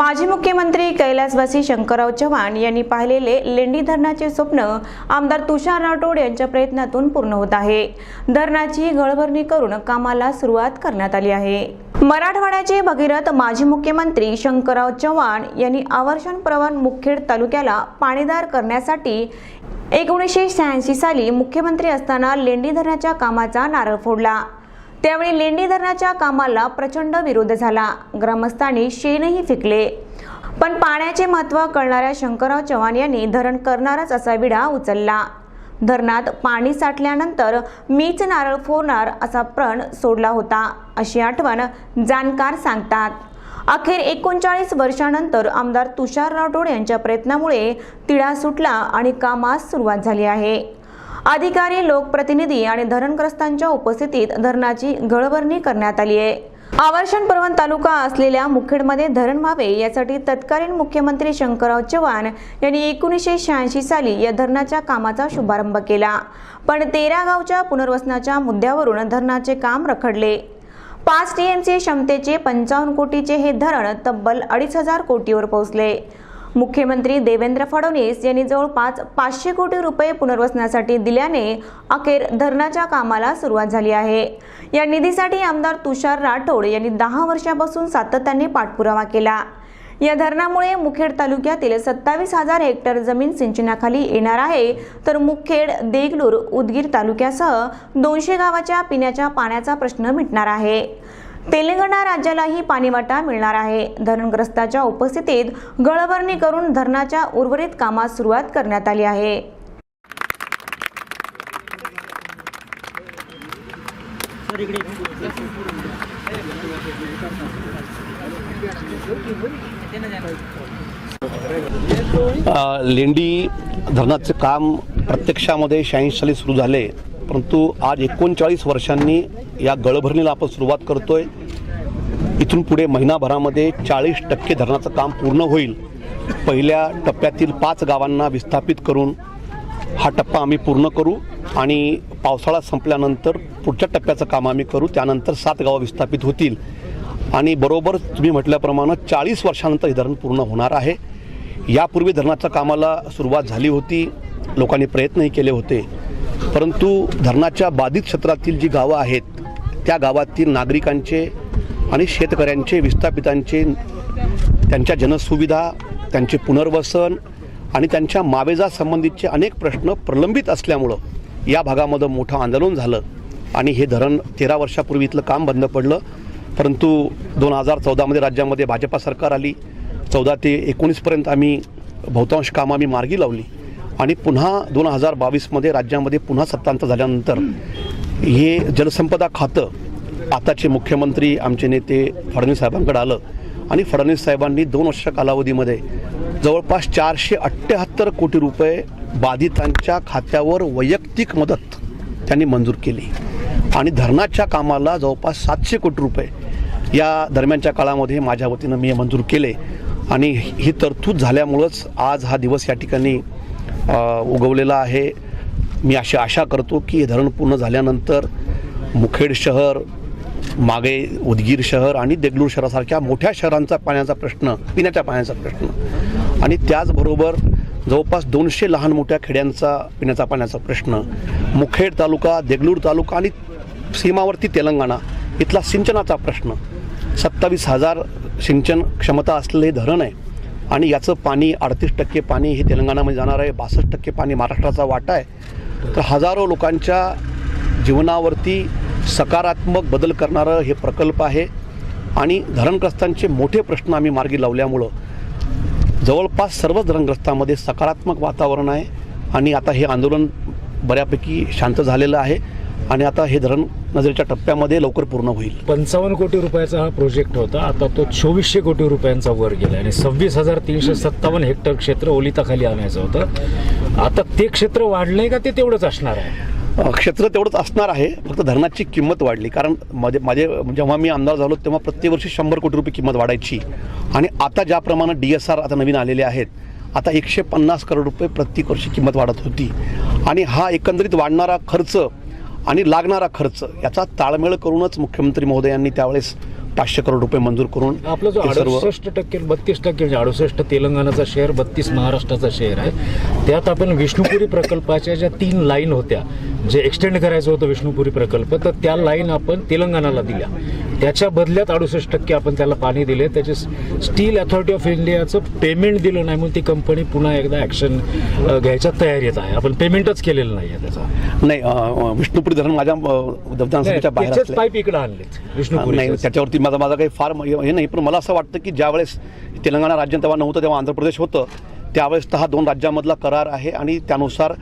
माजी मुख्यमंत्री कैलासवासी शंकरराव चव्हाण यांनी पाहिलेले लेंडी धरणाचे स्वप्न आमदार तुषार राठोड यांच्या प्रयत्नातून पूर्ण होत आहे. धरणाची गळभरणी करून कामाला सुरुवात करण्यात आली आहे. मराठवाड्याचे भगीरथ माजी मुख्यमंत्री शंकरराव चव्हाण यांनी आवर्षण प्रवण मुखेड तालुक्याला पाणीदार करण्यासाठी एकोणीसशे शहाऐंशी साली मुख्यमंत्री असताना लेंडी धरणाच्या कामाचा नारळ फोडला. त्यावेळी लेंडी धरणाच्या कामाला प्रचंड विरोध झाला. ग्रामस्थांनी शेणही फेकले. पण पाण्याचे महत्त्व कळणाऱ्या शंकरराव चव्हाण यांनी धरण करणारच असा विडा उचलला. धरणात पाणी साठल्यानंतर मीच नारळ फोडणार असा प्रण सोडला होता अशी आठवण जाणकार सांगतात. अखेर एकोणचाळीस वर्षानंतर आमदार तुषार राठोड यांच्या प्रयत्नामुळे तिढा सुटला आणि कामास सुरुवात झाली आहे. अधिकारी लोकप्रतिनिधी आणि धरणग्रस्तांच्या उपस्थितीत धरणाची गळभरणी करण्यात आली आहे. आवर्षण पर्वण तालुका असलेल्या मुखेडमध्ये धरण व्हावे यासाठी तत्कालीन मुख्यमंत्री शंकरराव चव्हाण यांनी एकोणीसशे शहाऐंशी साली या धरणाच्या कामाचा शुभारंभ केला. पण तेरा गावच्या पुनर्वसनाच्या मुद्द्यावरून धरणाचे काम रखडले. पाच टीएमसी क्षमतेचे पंचावन्न कोटीचे हे धरण तब्बल अडीच हजार कोटीवर पोहोचले. मुख्यमंत्री देवेंद्र फडणवीस यांनी जवळपास पाचशे कोटी रुपये पुनर्वसनासाठी दिल्याने अखेर धरणाच्या कामाला सुरुवात झाली आहे. या निधीसाठी आमदार तुषार राठोड यांनी दहा वर्षापासून सातत्याने पाठपुरावा केला. या धरणामुळे मुखेड तालुक्यातील सत्तावीस हजार हेक्टर जमीन सिंचनाखाली येणार आहे. तर मुखेड देगलूर उदगीर तालुक्यासह दोनशे गावाच्या पिण्याच्या पाण्याचा प्रश्न मिटणार आहे. तेलंगणा राज्यालाही पाणीवाटा मिळणार आहे. धरणग्रस्ताच्या उपस्थितीत गळभरणी करून धरणाच्या उर्वरित कामास सुरुवात करण्यात आली आहे. लेंडी धरणाचे काम प्रत्यक्षामध्ये शहाऐंशी साली सुरू झाले. परंतु आज एकोणचाळीस वर्षांनी या गळभरणीला आपण सुरुवात करतोय. इथून पुढे महिनाभरामध्ये चाळीस टक्के धरणाचं काम पूर्ण होईल. पहिल्या टप्प्यातील पाच गावांना विस्थापित करून हा टप्पा आम्ही पूर्ण करू आणि पावसाळा संपल्यानंतर पुढच्या टप्प्याचं काम आम्ही करू. त्यानंतर सात गावं विस्थापित होतील. आणि बरोबर तुम्ही म्हटल्याप्रमाणे चाळीस वर्षानंतर हे धरण पूर्ण होणार आहे. यापूर्वी धरणाच्या कामाला सुरुवात झाली होती. लोकांनी प्रयत्नही केले होते. परंतु धरणाच्या बाधित क्षेत्रातील जी गावं आहेत त्या गावातील नागरिकांचे आणि शेतकऱ्यांचे विस्थापितांचे त्यांच्या जनसुविधा त्यांचे पुनर्वसन आणि त्यांच्या मावेजासंबंधीचे अनेक प्रश्न प्रलंबित असल्यामुळं या भागामध्ये मोठं आंदोलन झालं आणि हे धरण तेरा वर्षापूर्वी इथलं काम बंद पडलं. परंतु दोन हजार चौदामध्ये राज्यामध्ये भाजपा सरकार आली. चौदा ते एकोणीसपर्यंत आम्ही बहुतांश कामं आम्ही मार्गी लावली. आणि पुन्हा दोन हजार बावीसमध्ये राज्यामध्ये पुन्हा सत्तांतर झाल्यानंतर हे जलसंपदा खातं आताचे मुख्यमंत्री आमचे नेते फडणवीस साहेबांकडे आलं. आणि फडणवीस साहेबांनी दोन वर्ष कालावधीमध्ये जवळपास चारशे अठ्ठ्याहत्तर कोटी रुपये बाधितांच्या खात्यावर वैयक्तिक मदत त्यांनी मंजूर केली. आणि धरणाच्या कामाला जवळपास सातशे कोटी रुपये या दरम्यानच्या काळामध्ये माझ्या वतीनं मी मंजूर केले. आणि ही तरतूद झाल्यामुळंच आज हा दिवस या ठिकाणी उगवलेला आहे. मी अशी आशा करतो की हे धरण पूर्ण झाल्यानंतर मुखेड शहर मागे उदगीर शहर आणि देगलूर शहरासारख्या मोठ्या शहरांचा पाण्याचा प्रश्न पिण्याच्या पाण्याचा प्रश्न आणि त्याचबरोबर जवळपास दोनशे लहान मोठ्या खेड्यांचा पिण्याचा पाण्याचा प्रश्न मुखेड तालुका देगलूर तालुका आणि सीमावर्ती तेलंगणा इथला सिंचनाचा प्रश्न. सत्तावीस हजार सिंचन क्षमता असलेले धरण आहे. आणि याचं पाणी अडतीस टक्के पाणी हे तेलंगणामध्ये जाणार आहे. बासष्ट टक्के पाणी महाराष्ट्राचा वाटा आहे. तर हजारो लोकांच्या जीवनावरती सकारात्मक बदल करणारं हे प्रकल्प आहे. आणि धरणग्रस्तांचे मोठे प्रश्न आम्ही मार्गी लावल्यामुळं जवळपास सर्वच धरणग्रस्तांमध्ये सकारात्मक वातावरण आहे. आणि आता हे आंदोलन बऱ्यापैकी शांत झालेलं आहे. आणि आता हे धरण नजरेच्या टप्प्यामध्ये लवकर पूर्ण होईल. पंचावन्न कोटी रुपयाचा हा प्रोजेक्ट होता. आता तो चोवीसशे कोटी रुपयांचा वर गेला आणि सव्वीस हजार तीनशे सत्तावन्न हेक्टर क्षेत्र ओलिताखाली आणायचं होतं. आता ते क्षेत्र वाढलंय का ते तेवढंच असणार आहे? क्षेत्र तेवढंच असणार आहे. फक्त धरणाची किंमत वाढली. कारण माझे माझे जेव्हा मी आमदार झालो तेव्हा प्रतिवर्षी शंभर कोटी रुपये किंमत वाढायची. आणि आता ज्याप्रमाणे डी एस आर आता नवीन आलेले आहेत आता एकशे पन्नास करोड रुपये प्रत्येक वर्षी किंमत वाढत होती. आणि हा एकंदरीत वाढणारा खर्च आणि लागणारा खर्च याचा ताळमेळ करूनच मुख्यमंत्री महोदयांनी त्यावेळेस पाचशे करोड रुपये मंजूर करून आपला जो अडुसष्ट टक्के बत्तीस टक्के म्हणजे अडुसष्ट तेलंगणाचा शेअर बत्तीस महाराष्ट्राचा शेअर आहे त्यात आपण विष्णुपुरी प्रकल्पाच्या ज्या तीन लाईन होत्या जे एक्सटेंड करायचं होतं विष्णुपुरी प्रकल्प तर त्या लाईन आपण तेलंगणाला दिल्या. त्याच्या बदल्यात अडुसष्ट टक्के आपण त्याला पाणी दिले. त्याचे स्टील अथॉरिटी ऑफ इंडियाचं पेमेंट दिलं नाही म्हणून ती कंपनी पुन्हा एकदा ॲक्शन घ्यायच्या तयारीत आहे. आपण पेमेंटच केलेलं नाही आहे त्याचा. नाही विष्णुपुरी धरण माझ्या विधानसभेच्या बाहेर पाईप इकडे आणलेत नाही विष्णुपुरी त्याच्यावरती माझा माझा काही फार हे नाही पण मला असं वाटतं की ज्यावेळेस तेलंगणा राज्य तेव्हा नव्हतं तेव्हा आंध्र प्रदेश होतं त्यावेळेस तर हा दोन राज्यामधला करार आहे आणि त्यानुसार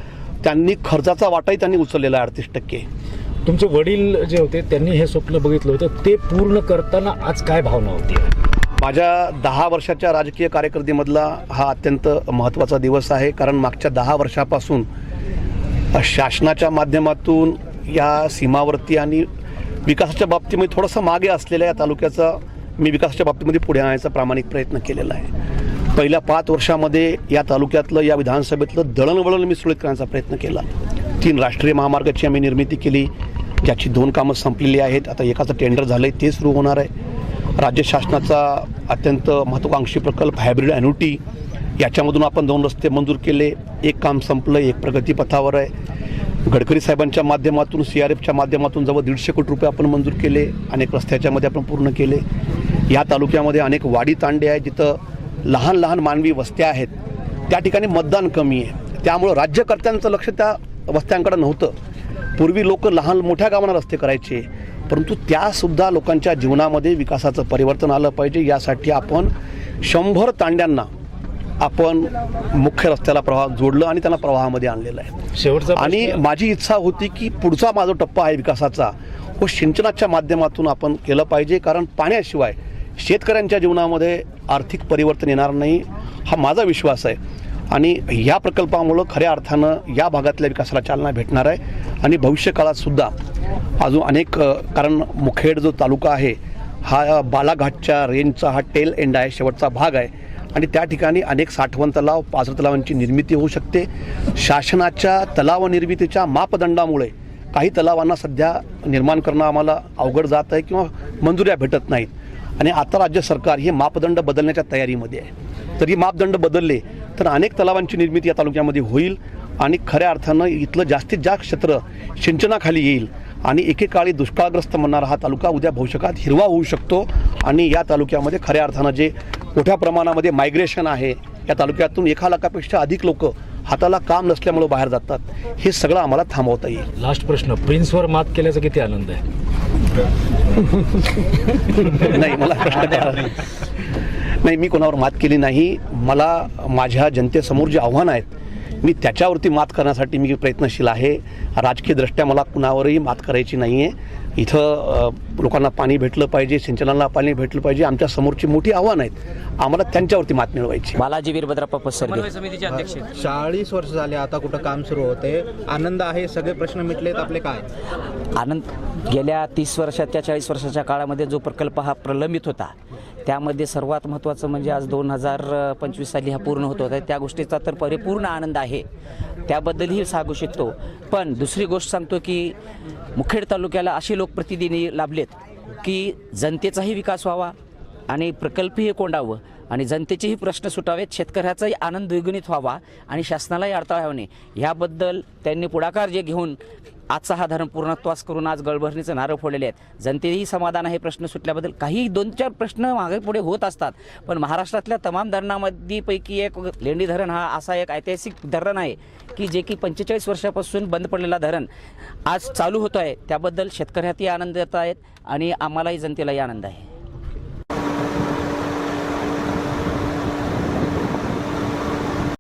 त्यांनी खर्चाचा वाटाही त्यांनी उचललेला आहे अडतीस टक्के. तुमचे वडील जे होते त्यांनी हे स्वप्न बघितलं होतं. ते पूर्ण करताना आज काय भावना होती? माझ्या दहा वर्षाच्या राजकीय कारकिर्दीमधला हा अत्यंत महत्त्वाचा दिवस आहे. कारण मागच्या दहा वर्षापासून शासनाच्या माध्यमातून या सीमावर्ती आणि विकासाच्या बाबतीमध्ये थोडंसं मागे असलेल्या या तालुक्याचा मी विकासाच्या बाबतीमध्ये पुढे आणायचा प्रामाणिक प्रयत्न केलेला आहे. पहिल्या पाच वर्षामध्ये या तालुक्यातलं या विधानसभेतलं दळणवळण मी सुरळीत करण्याचा प्रयत्न केला. तीन राष्ट्रीय महामार्गाची आम्ही निर्मिती केली ज्याची दोन कामं संपलेली आहेत. आता एकाचं टेंडर झालं आहे ते सुरू होणार आहे. राज्य शासनाचा अत्यंत महत्त्वाकांक्षी प्रकल्प हायब्रिड ॲन्युटी याच्यामधून आपण दोन रस्ते मंजूर केले. एक काम संपलं एक प्रगतीपथावर आहे. गडकरी साहेबांच्या माध्यमातून सी आर एफच्या माध्यमातून जवळ दीडशे कोटी रुपये आपण मंजूर केले. अनेक रस्त्याच्यामध्ये आपण पूर्ण केले. या तालुक्यामध्ये अनेक वाडी तांडे आहेत जिथं लहान लहान मानवी वस्त्या आहेत. त्या ठिकाणी मतदान कमी आहे. त्यामुळं राज्यकर्त्यांचं लक्ष त्या वस्त्यांकडे नव्हतं. पूर्वी लोक लहान मोठ्या गावांना रस्ते करायचे. परंतु त्यासुद्धा लोकांच्या जीवनामध्ये विकासाचं परिवर्तन आलं पाहिजे. यासाठी आपण शंभर तांड्यांना आपण मुख्य रस्त्याला प्रवाह जोडलं आणि त्यांना प्रवाहामध्ये आणलेलं आहे. शेवटचा आणि माझी इच्छा होती की पुढचा माझा टप्पा आहे विकासाचा. व सिंचनाच्या माध्यमातून आपण केलं पाहिजे. कारण पाण्याशिवाय शेतकऱ्यांच्या जीवनामध्ये आर्थिक परिवर्तन येणार नाही हा माझा विश्वास आहे. आणि या प्रकल्पामुळं खऱ्या अर्थानं या भागातल्या विकासाला चालना भेटणार आहे. आणि भविष्यकाळातसुद्धा सुद्धा अजून अनेक कारण मुखेड जो तालुका आहे हा बालाघाटच्या रेंजचा हा टेल एंड आहे शेवटचा भाग आहे. आणि त्या ठिकाणी अनेक साठवण तलाव पाझर तलावांची निर्मिती होऊ शकते. शासनाच्या तलाव निर्मितीच्या मापदंडामुळे काही तलावांना सध्या निर्माण करणं आम्हाला अवघड जात आहे किंवा मंजुऱ्या भेटत नाहीत. आणि आता राज्य सरकार हे मापदंड बदलण्याच्या तयारीमध्ये आहे. तर ही मापदंड बदलले तर अनेक तलावांची निर्मिती या तालुक्यामध्ये होईल आणि खऱ्या अर्थानं इथलं जास्तीत जास्त क्षेत्र सिंचनाखाली येईल आणि एकेकाळी दुष्काळग्रस्त म्हणणारा हा तालुका उद्या भविष्यकाळात हिरवा होऊ शकतो आणि या तालुक्यामध्ये खऱ्या अर्थानं जे मोठ्या प्रमाणामध्ये मायग्रेशन आहे या तालुक्यातून एका लाखापेक्षा अधिक लोक हाताला काम नसल्यामुळे बाहेर जातात. हे सगळं आम्हाला थांबवता येईल. लास्ट प्रश्न प्रिन्सवर मात केल्याचा किती आनंद आहे? नाही मला प्रश्न करा नाही मी कोणावर मात केली नाही. मला माझ्या जनतेसमोर जे आव्हानं आहेत मी त्याच्यावरती मात करण्यासाठी मी प्रयत्नशील आहे. राजकीयदृष्ट्या मला कुणावरही मात करायची नाही आहे इथं लोकांना पाणी भेटलं पाहिजे सिंचनाला पाणी भेटलं पाहिजे आमच्या समोरची मोठी आव्हानं आहेत. आम्हाला त्यांच्यावरती मात मिळवायची. बालाजी वीरभद्रप्पा पसरगे समितीचे अध्यक्ष. चाळीस वर्ष झाले आता कुठं काम सुरू होते. आनंद आहे सगळे प्रश्न मिटलेत आपले काय? आनंद गेल्या तीस वर्षात त्या चाळीस वर्षाच्या काळामध्ये जो प्रकल्प हा प्रलंबित होता त्यामध्ये सर्वात महत्त्वाचं म्हणजे आज दोन हजार पंचवीस साली हा पूर्ण होत होता. त्या गोष्टीचा तर परिपूर्ण आनंद आहे. त्याबद्दलही सांगू शकतो पण दुसरी गोष्ट सांगतो की मुखेड तालुक्याला असे लोकप्रतिनिधी लाभलेत की जनतेचाही विकास व्हावा आणि प्रकल्पही कोंडावं आणि जनतेचेही प्रश्न सुटावेत शेतकऱ्याचाही आनंद द्विगुणित व्हावा आणि शासनालाही अडथळा होणे ह्याबद्दल त्यांनी पुढाकार जे घेऊन आजचा हा धरण पूर्णत्वास करून आज गळभरणीचं नारळ फोडलेले आहेत. जनतेही समाधान आहे प्रश्न सुटल्याबद्दल काही दोन चार प्रश्न मागे पुढे होत असतात. पण महाराष्ट्रातल्या तमाम धरणामध्ये पैकी एक लेंडी धरण हा असा एक ऐतिहासिक धरण आहे की जे की पंचेचाळीस वर्षापासून बंद पडलेला धरण आज चालू होतो आहे. त्याबद्दल शेतकऱ्यातही आनंद येत आहेत आणि आम्हालाही जनतेलाही आनंद आहे.